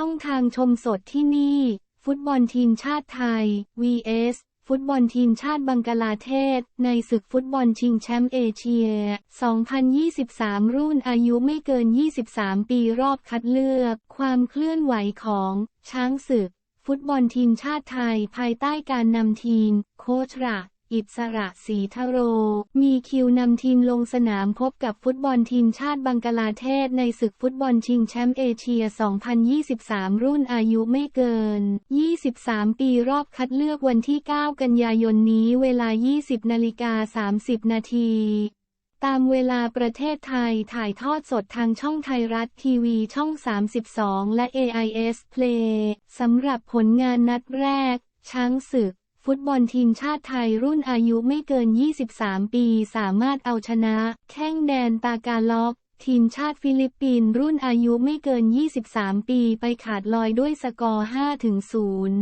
ช่องทางชมสดที่นี่ ฟุตบอลทีมชาติไทย vs ฟุตบอลทีมชาติบังกลาเทศ ในศึกฟุตบอลชิงแชมป์เอเชีย 2023 รุ่นอายุไม่เกิน 23 ปีรอบคัดเลือก ความเคลื่อนไหวของ ช้างศึก ฟุตบอลทีมชาติไทยภายใต้การนำทีม โคชระ อิสระศรีทโร มีคิวนำทีมลงสนามพบกับฟุตบอลทีมชาติบังกลาเทศในศึกฟุตบอลชิงแชมป์เอเชีย 2023 รุ่นอายุไม่เกิน 23 ปีรอบคัดเลือกวันที่ 9 กันยายนนี้เวลา 20นาฬิกา30 นาทีตามเวลาประเทศไทยถ่ายทอดสดทางช่องไทยรัฐทีวีช่อง 32 และ AIS Play สำหรับผลงานนัดแรก ช้างศึก ฟุตบอลทีมชาติไทยรุ่นอายุไม่เกิน 23 ปี สามารถเอาชนะ แข้งแดนตากาล็อก ทีมชาติฟิลิปปินส์รุ่นอายุไม่เกิน 23 ปีไปขาดลอยด้วยสกอร์ 5-0